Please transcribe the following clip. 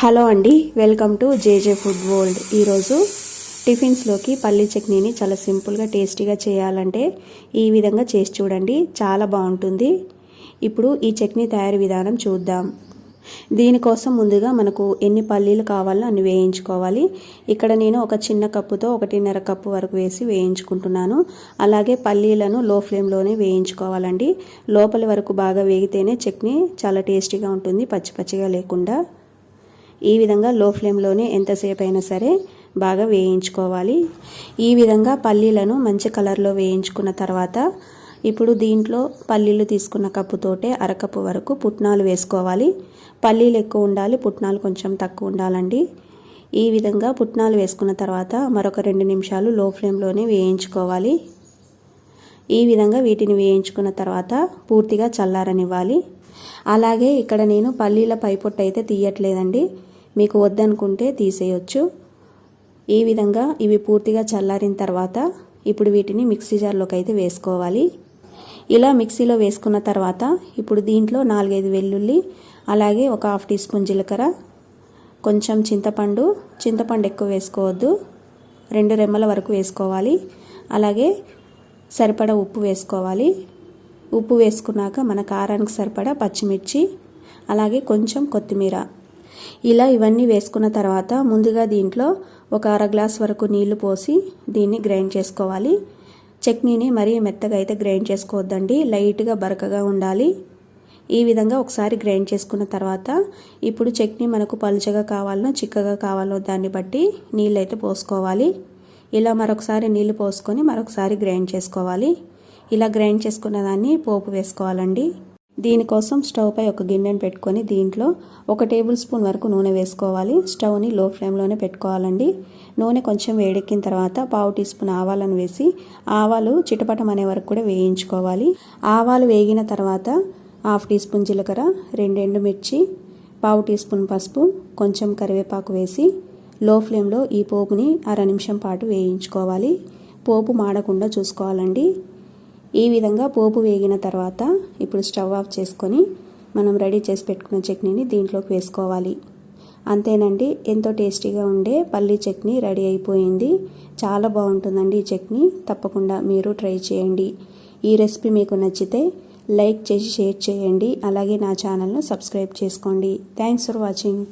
Hello అండి welcome to JJ food world. ఈరోజు టిఫిన్స్లోకి పల్లీ చట్నీని చాలా సింపుల్గా టేస్టీగా చేయాలంటే ఈ విధంగా చేసి చూడండి చాలా బాగుంటుంది. ఇప్పుడు ఈ చట్నీ తయారీ విధానం చూద్దాం. దీనికోసం ముందుగా మనకు ఎన్ని పల్లీలు కావాలో అన్ని వేయించుకోవాలి. ఇక్కడ నేను ఒక చిన్న కప్పుతో ఒకటిన్నర కప్పు వరకు వేసి వేయించుకుంటున్నాను. అలాగే పల్లీలను లో ఫ్లేమ్లోనే వేయించుకోవాలండి. లోపలి వరకు బాగా వేగితేనే చట్నీ చాలా టేస్టీగా ఉంటుంది పచ్చి పచ్చిగా లేకుండా. ఈ విధంగా లో ఫ్లేమ్లోనే ఎంతసేపు అయినా సరే బాగా వేయించుకోవాలి. ఈ విధంగా పల్లీలను మంచి కలర్లో వేయించుకున్న తర్వాత ఇప్పుడు దీంట్లో పల్లీలు తీసుకున్న కప్పుతోటే అరకప్పు వరకు పుట్నాలు వేసుకోవాలి. పల్లీలు ఎక్కువ ఉండాలి పుట్నాలు కొంచెం తక్కువ ఉండాలండి. ఈ విధంగా పుట్నాలు వేసుకున్న తర్వాత మరొక రెండు నిమిషాలు లో ఫ్లేమ్లోనే వేయించుకోవాలి. ఈ విధంగా వీటిని వేయించుకున్న తర్వాత పూర్తిగా చల్లారనివ్వాలి. అలాగే ఇక్కడ నేను పల్లీల పైపొట్టు అయితే తీయట్లేదండి. మీకు వద్దనుకుంటే తీసేయొచ్చు. ఈ విధంగా ఇవి పూర్తిగా చల్లారిన తర్వాత ఇప్పుడు వీటిని మిక్సీ జార్లోకి అయితే వేసుకోవాలి. ఇలా మిక్సీలో వేసుకున్న తర్వాత ఇప్పుడు దీంట్లో నాలుగైదు వెల్లుల్లి అలాగే ఒక హాఫ్ టీ స్పూన్ జీలకర్ర కొంచెం చింతపండు చింతపండు ఎక్కువ వేసుకోవద్దు. రెండు రెమ్మల వరకు వేసుకోవాలి. అలాగే సరిపడా ఉప్పు వేసుకోవాలి. ఉప్పు వేసుకున్నాక మన కారానికి సరిపడా పచ్చిమిర్చి అలాగే కొంచెం కొత్తిమీర. ఇలా ఇవన్నీ వేసుకున్న తర్వాత ముందుగా దీంట్లో ఒక అర గ్లాస్ వరకు నీళ్ళు పోసి దీన్ని గ్రైండ్ చేసుకోవాలి. చట్నీని మరీ మెత్తగా అయితే గ్రైండ్ చేసుకోవద్దండి. లైట్గా బరకగా ఉండాలి. ఈ విధంగా ఒకసారి గ్రైండ్ చేసుకున్న తర్వాత ఇప్పుడు చట్నీ మనకు పలుచగా కావాలనో చిక్కగా కావాలో దాన్ని బట్టి నీళ్ళు అయితే పోసుకోవాలి. ఇలా మరొకసారి నీళ్ళు పోసుకొని మరొకసారి గ్రైండ్ చేసుకోవాలి. ఇలా గ్రైండ్ చేసుకున్న దాన్ని పోపు వేసుకోవాలండి. దీనికోసం స్టవ్ పై ఒక గిన్నెను పెట్టుకొని దీంట్లో ఒక టేబుల్ స్పూన్ వరకు నూనె వేసుకోవాలి. స్టవ్ని లో ఫ్లేమ్లోనే పెట్టుకోవాలండి. నూనె కొంచెం వేడెక్కిన తర్వాత పావు టీ స్పూన్ ఆవాలను వేసి ఆవాలు చిటపటం అనే వరకు కూడా వేయించుకోవాలి. ఆవాలు వేగిన తర్వాత హాఫ్ టీ స్పూన్ జీలకర్ర రెండు మిర్చి పావు టీ స్పూన్ పసుపు కొంచెం కరివేపాకు వేసి లో ఫ్లేమ్లో ఈ పోపుని అర నిమిషం పాటు వేయించుకోవాలి. పోపు మాడకుండా చూసుకోవాలండి. ఈ విధంగా పోపు వేగిన తర్వాత ఇప్పుడు స్టవ్ ఆఫ్ చేసుకొని మనం రెడీ చేసి పెట్టుకున్న చట్నీని దీంట్లోకి వేసుకోవాలి. అంతేనండి ఎంతో టేస్టీగా ఉండే పల్లీ చట్నీ రెడీ అయిపోయింది. చాలా బాగుంటుందండి ఈ చట్నీ. తప్పకుండా మీరు ట్రై చేయండి. ఈ రెసిపీ మీకు నచ్చితే లైక్ చేసి షేర్ చేయండి. అలాగే నా ఛానల్ను సబ్స్క్రైబ్ చేసుకోండి. Thanks for watching.